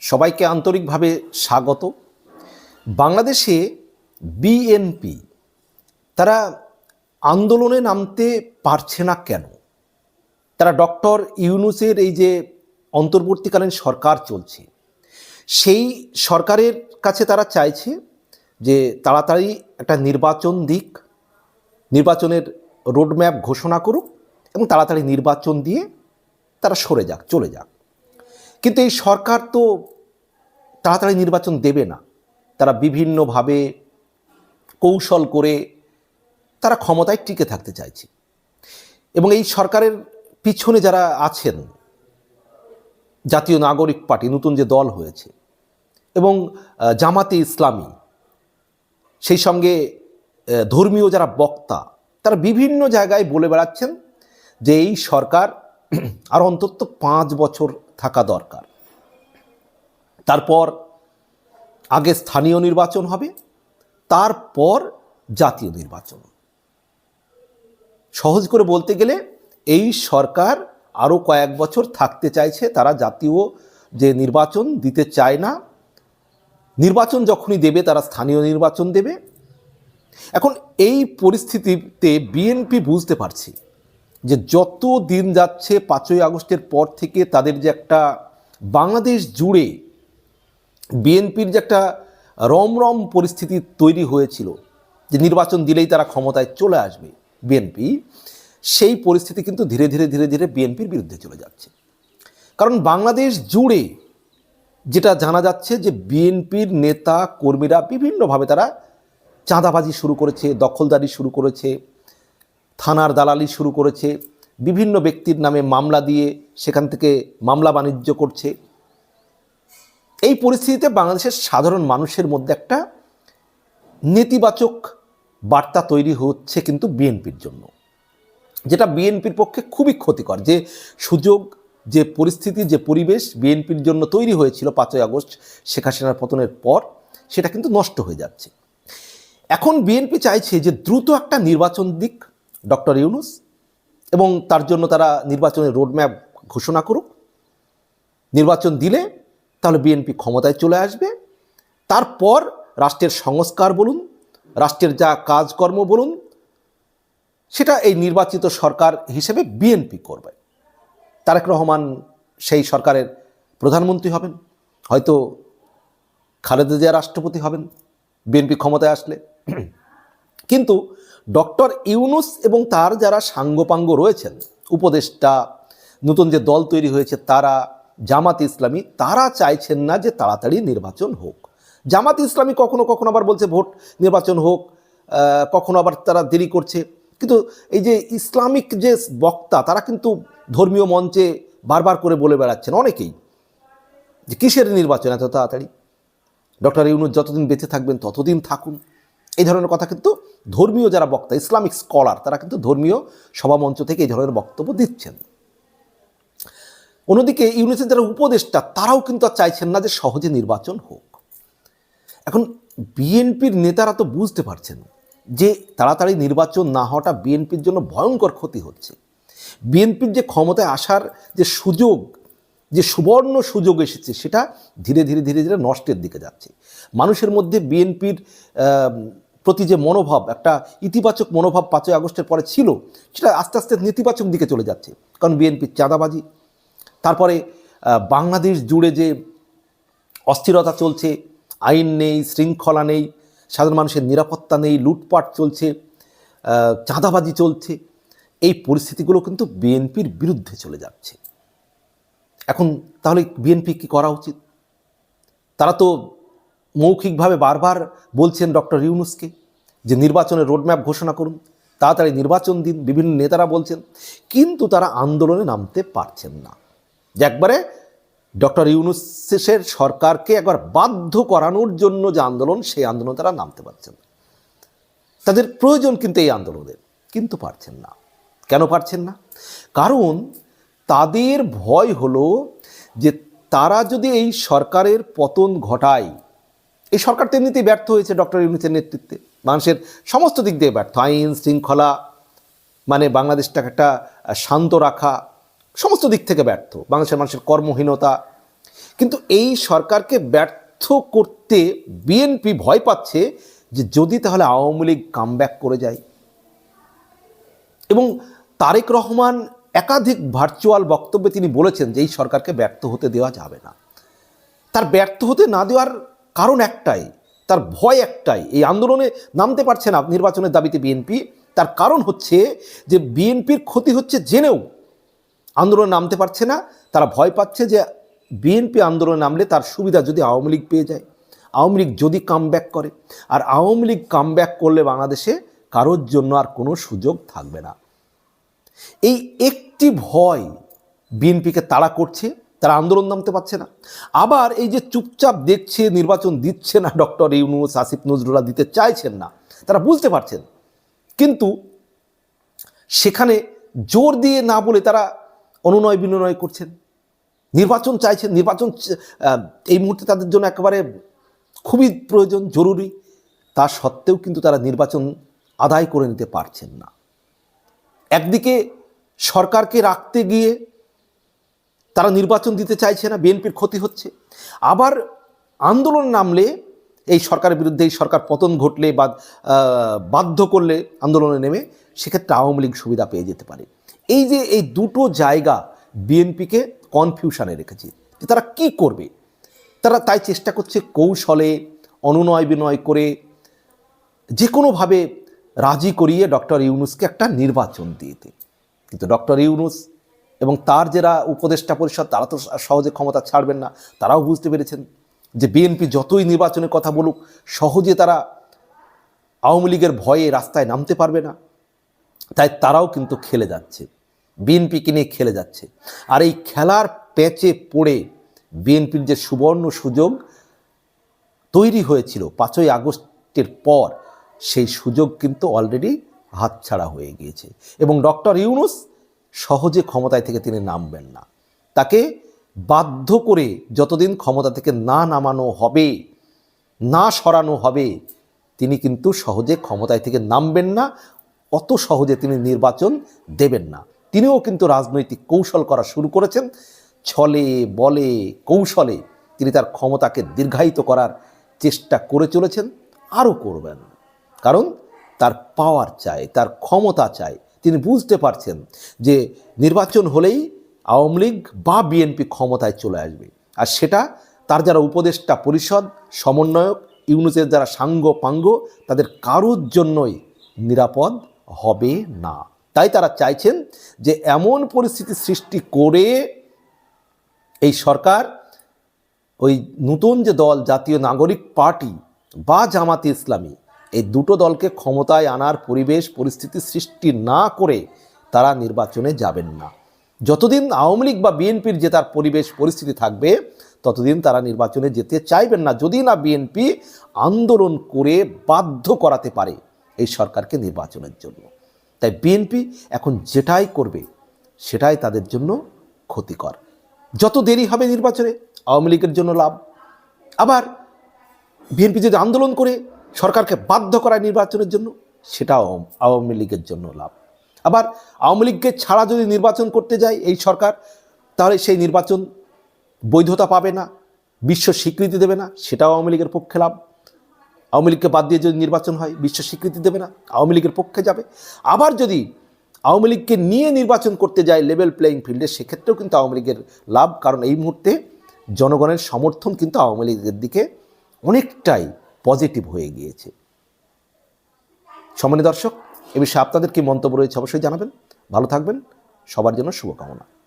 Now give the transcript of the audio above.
সবাইকে আন্তরিকভাবে স্বাগত। বাংলাদেশে বিএনপি তারা আন্দোলনে নামতে পারছে না কেন? তারা ডক্টর ইউনুসের এই যে অন্তর্বর্তীকালীন সরকার চলছে, সেই সরকারের কাছে তারা চাইছে যে তাড়াতাড়ি একটা নির্বাচন দিক, নির্বাচনের রোডম্যাপ ঘোষণা করুক এবং তাড়াতাড়ি নির্বাচন দিয়ে তারা সরে যাক, চলে যাক। কিন্তু এই সরকার তো তাড়াতাড়ি নির্বাচন দেবে না। তারা বিভিন্নভাবে কৌশল করে তারা ক্ষমতায় টিকে থাকতে চাইছে। এবং এই সরকারের পিছনে যারা আছেন, জাতীয় নাগরিক পার্টি, নতুন যে দল হয়েছে, এবং জামাতে ইসলামী, সেই সঙ্গে ধর্মীয় যারা বক্তা, তারা বিভিন্ন জায়গায় বলে বেড়াচ্ছেন যে এই সরকার আর অন্তত পাঁচ বছর থাকা দরকার। তারপর আগে স্থানীয় নির্বাচন হবে, তারপর জাতীয় নির্বাচন। সহজ করে বলতে গেলে, এই সরকার আরও কয়েক বছর থাকতে চাইছে, তারা জাতীয় যে নির্বাচন দিতে চায় না, নির্বাচন যখনই দেবে, তারা স্থানীয় নির্বাচন দেবে। এখন এই পরিস্থিতিতে বিএনপি বুঝতে পারছি যে যত দিন যাচ্ছে পাঁচই আগস্টের পর থেকে তাদের যে একটা বাংলাদেশ জুড়ে বিএনপির যে একটা রমরম পরিস্থিতি তৈরি হয়েছিল, যে নির্বাচন দিলেই তারা ক্ষমতায় চলে আসবে বিএনপি, সেই পরিস্থিতি কিন্তু ধীরে ধীরে ধীরে ধীরে বিএনপির বিরুদ্ধে চলে যাচ্ছে। কারণ বাংলাদেশ জুড়ে যেটা জানা যাচ্ছে যে বিএনপির নেতা কর্মীরা বিভিন্নভাবে তারা চাঁদাবাজি শুরু করেছে, দখলদারি শুরু করেছে থানার দালালি শুরু করেছে, বিভিন্ন ব্যক্তির নামে মামলা দিয়ে সেখান থেকে মামলা বাণিজ্য করছে। এই পরিস্থিতিতে বাংলাদেশের সাধারণ মানুষের মধ্যে একটা নেতিবাচক বার্তা তৈরি হচ্ছে কিন্তু বিএনপির জন্য, যেটা বিএনপির পক্ষে খুবই ক্ষতিকর। যে সুযোগ, যে পরিস্থিতি, যে পরিবেশ বিএনপির জন্য তৈরি হয়েছিল পাঁচই আগস্ট শেখ হাসিনার পতনের পর, সেটা কিন্তু নষ্ট হয়ে যাচ্ছে। এখন বিএনপি চাইছে যে দ্রুত একটা নির্বাচন দিক ডক্টর ইউনুস এবং তার জন্য তারা নির্বাচনের রোডম্যাপ ঘোষণা করুক। নির্বাচন দিলে তাহলে বিএনপি ক্ষমতায় চলে আসবে। তারপর রাষ্ট্রের সংস্কার বলুন, রাষ্ট্রের যা কাজকর্ম বলুন, সেটা এই নির্বাচিত সরকার হিসেবে বিএনপি করবে। তারেক রহমান সেই সরকারের প্রধানমন্ত্রী হবেন, হয়তো খালেদা জিয়া রাষ্ট্রপতি হবেন, বিএনপি ক্ষমতায় আসলে। কিন্তু ডক্টর ইউনুস এবং তার যারা সাঙ্গপাঙ্গ রয়েছেন, উপদেষ্টা, নতুন যে দল তৈরি হয়েছে তারা, জামাত ইসলামী, তারা চাইছেন না যে তাড়াতাড়ি নির্বাচন হোক। জামাত ইসলামী কখনো কখনো আবার বলছে ভোট নির্বাচন হোক কখনো আবার তারা দেরি করছে। কিন্তু এই যে ইসলামিক যে বক্তা, তারা কিন্তু ধর্মীয় মঞ্চে বারবার করে বলে বেড়াচ্ছেন অনেকেই, যে কিসের নির্বাচন এত তাড়াতাড়ি? ডক্টর ইউনুস যতদিন বেঁচে থাকবেন ততদিন থাকুন। এই ধরনের কথা কিন্তু ধর্মীয় যারা বক্তা, ইসলামিক স্কলার, তারা কিন্তু ধর্মীয় সভামঞ্চ থেকে এই ধরনের বক্তব্য দিচ্ছেন। অন্যদিকে ইউনিসের যারা উপদেষ্টা, তারাও কিন্তু আর চাইছেন না যে সহজে নির্বাচন হোক। এখন বিএনপির নেতারা তো বুঝতে পারছেন যে তাড়াতাড়ি নির্বাচন না হওয়াটা বিএনপির জন্য ভয়ঙ্কর ক্ষতি হচ্ছে। বিএনপির যে ক্ষমতায় আসার যে সুযোগ যে সুবর্ণ সুযোগ এসেছে, সেটা ধীরে ধীরে ধীরে ধীরে নষ্টের দিকে যাচ্ছে। মানুষের মধ্যে বিএনপির প্রতি যে মনোভাব, একটা ইতিবাচক মনোভাব পাঁচই আগস্টের পরে ছিল, সেটা আস্তে আস্তে নেতিবাচক দিকে চলে যাচ্ছে। কারণ বিএনপির চাঁদাবাজি, তারপরে বাংলাদেশ জুড়ে যে অস্থিরতা চলছে, আইন নেই, শৃঙ্খলা নেই, সাধারণ মানুষের নিরাপত্তা নেই, লুটপাট চলছে চাঁদাবাজি চলছে, এই পরিস্থিতিগুলো কিন্তু বিএনপির বিরুদ্ধে চলে যাচ্ছে। এখন তাহলে বিএনপি কি করা উচিত? তারা তো মৌখিকভাবে বারবার বলছেন ডক্টর ইউনুসকে যে নির্বাচনের রোডম্যাপ ঘোষণা করুন। তাড়াতাড়ি নির্বাচন দিন, বিভিন্ন নেতারা বলছেন, কিন্তু তারা আন্দোলনে নামতে পারছেন না। যে একবারে ডক্টর ইউনুসের সরকারকে একবার বাধ্য করানোর জন্য যে আন্দোলন, সেই আন্দোলনে তারা নামতে পারছেন না। তাদের প্রয়োজন কিন্তু এই আন্দোলনের, কিন্তু পারছেন না। কেন পারছেন না? কারণ তাদের ভয় হলো যে তারা যদি এই সরকারের পতন ঘটায়, এই সরকার তেমনিতেই ব্যর্থ হয়েছে ডক্টর ইউনুসের নেতৃত্বে। মানুষের সমস্ত দিক দিয়ে ব্যর্থ। আইন শৃঙ্খলা মানে বাংলাদেশটাকে একটা শান্ত রাখা, সমস্ত দিক থেকে ব্যর্থ। বাংলাদেশের মানুষের কর্মহীনতা। কিন্তু এই সরকারকে ব্যর্থ করতে বিএনপি ভয় পাচ্ছে যে যদি তাহলে আওয়ামী লীগ কামব্যাক করে যায়। এবং তারেক রহমান একাধিক ভার্চুয়াল বক্তব্যে তিনি বলেছেন যে এই সরকারকে ব্যর্থ হতে দেওয়া যাবে না। তার ব্যর্থ হতে না দেওয়ার কারণ একটাই, তার ভয় একটাই, এই আন্দোলনে নামতে পারছে না নির্বাচনের দাবিতে বিএনপি তার কারণ হচ্ছে যে বিএনপির ক্ষতি হচ্ছে জেনেও। আন্দোলনে নামতে পারছে না, তারা ভয় পাচ্ছে যে বিএনপি আন্দোলনে নামলে তার সুবিধা যদি আওয়ামী লীগ পেয়ে যায়। আওয়ামী লীগ যদি কামব্যাক করে। আর আওয়ামী লীগ কামব্যাক করলে বাংলাদেশে কারোর জন্য আর কোনো সুযোগ থাকবে না। এই একটি ভয় বিএনপিকে তাড়া করছে, তারা আন্দোলন নামতে পারছে না। আবার এই যে চুপচাপ দেখছে, নির্বাচন দিচ্ছে না, ডক্টর ইউনুস, আসিফ নজরুল্লাহ দিতে চাইছেন না, তারা বুঝতে পারছেন। কিন্তু সেখানে জোর দিয়ে না বলে তারা অনুনয় বিনয় করছেন। নির্বাচন চাইছেন, নির্বাচন এই মুহূর্তে তাদের জন্য একেবারে খুবই প্রয়োজন, জরুরি। তা সত্ত্বেও কিন্তু তারা নির্বাচন আদায় করে নিতে পারছেন না। একদিকে সরকারকে রাখতে গিয়ে তারা নির্বাচন দিতে চাইছে না, বিএনপির ক্ষতি হচ্ছে। আবার আন্দোলন নামলে, এই সরকারের বিরুদ্ধে এই সরকার পতন ঘটলে বা বাধ্য করলে আন্দোলনে নেমে, সেক্ষেত্রে আওয়ামী লীগ সুবিধা পেয়ে যেতে পারে। এই যে এই দুটো জায়গা বিএনপিকে কনফিউশনে রেখেছে, যে তারা কি করবে? তারা তাই চেষ্টা করছে কৌশলে অনুনয় বিনয় করে যে কোনোভাবে রাজি করিয়ে ডক্টর ইউনুসকে একটা নির্বাচন দিতে কিন্তু ডক্টর ইউনুস এবং তার যারা উপদেষ্টা পরিষদ, তারা তো সহজে ক্ষমতা ছাড়বেন না, তারাও বুঝতে পেরেছেন যে বিএনপি যতই নির্বাচনের কথা বলুক, সহজে তারা আওয়ামী লীগের ভয়ে রাস্তায় নামতে পারবে না। তাই তারাও কিন্তু খেলে যাচ্ছে। বিএনপিকে নিয়ে খেলে যাচ্ছে। আর এই খেলার প্যাচে পড়ে বিএনপির যে সুবর্ণ সুযোগ তৈরি হয়েছিল পাঁচই আগস্টের পর সেই সুযোগ কিন্তু অলরেডি হাতছাড়া হয়ে গিয়েছে। এবং ডক্টর ইউনুস সহজে ক্ষমতায় থেকে তিনি নামবেন না। তাকে বাধ্য করে যতদিন ক্ষমতা থেকে না নামানো হবে, না সরানো হবে, তিনি কিন্তু সহজে ক্ষমতায় থেকে নামবেন না, অত সহজে তিনি নির্বাচন দেবেন না। তিনিও কিন্তু রাজনৈতিক কৌশল করা শুরু করেছেন। ছলে, বলে, কৌশলে তিনি তার ক্ষমতাকে দীর্ঘায়িত করার চেষ্টা করে চলেছেন, আরও করবেন। কারণ তার পাওয়ার চাই, তার ক্ষমতা চাই। তিনি বুঝতে পারছেন যে নির্বাচন হলেই আওয়ামী লীগ বা বিএনপি ক্ষমতায় চলে আসবে। আর সেটা তার যারা উপদেষ্টা পরিষদ, সমন্বয়ক, ইউনুসের যারা সাঙ্গ পাঙ্গ, তাদের কারোর জন্যই নিরাপদ হবে না। তাই তারা চাইছেন যে এমন পরিস্থিতি সৃষ্টি করে এই সরকার, ওই নতুন যে দল, জাতীয় নাগরিক পার্টি বা জামাতে ইসলামী এই দুটো দলকে ক্ষমতায় আনার পরিবেশ, পরিস্থিতি সৃষ্টি না করে তারা নির্বাচনে যাবেন না। যতদিন আওয়ামী লীগ বা বিএনপির যে তার পরিবেশ, পরিস্থিতি থাকবে, ততদিন তারা নির্বাচনে যেতে চাইবেন না। যদি না বিএনপি আন্দোলন করে বাধ্য করাতে পারে এই সরকারকে নির্বাচনের জন্য। তাই বিএনপি এখন যেটাই করবে, সেটাই তাদের জন্য ক্ষতিকর। যত দেরি হবে নির্বাচনে, আওয়ামী লীগের জন্য লাভ। আবার বিএনপি যদি আন্দোলন করে সরকারকে বাধ্য করায় নির্বাচনের জন্য, সেটাও আওয়ামী লীগের জন্য লাভ। আবার আওয়ামী লীগকে ছাড়া যদি নির্বাচন করতে যায় এই সরকার, তাহলে সেই নির্বাচন বৈধতা পাবে না, বিশ্ব স্বীকৃতি দেবে না, সেটাও আওয়ামী লীগের পক্ষে লাভ। আওয়ামী লীগকে বাদ দিয়ে যদি নির্বাচন হয়, বিশ্ব স্বীকৃতি দেবে না, আওয়ামী লীগের পক্ষে যাবে। আবার যদি আওয়ামী লীগকে নিয়ে নির্বাচন করতে যায় লেভেল প্লেয়িং ফিল্ডে সেক্ষেত্রেও কিন্তু আওয়ামী লীগের লাভ, কারণ এই মুহূর্তে জনগণের সমর্থন কিন্তু আওয়ামী লীগের দিকে অনেকটাই পজিটিভ হয়ে গিয়েছে। সম্মানী দর্শক, এ বিষয়ে আপনাদের কী মন্তব্য রয়েছে অবশ্যই জানাবেন। ভালো থাকবেন। সবার জন্য শুভকামনা।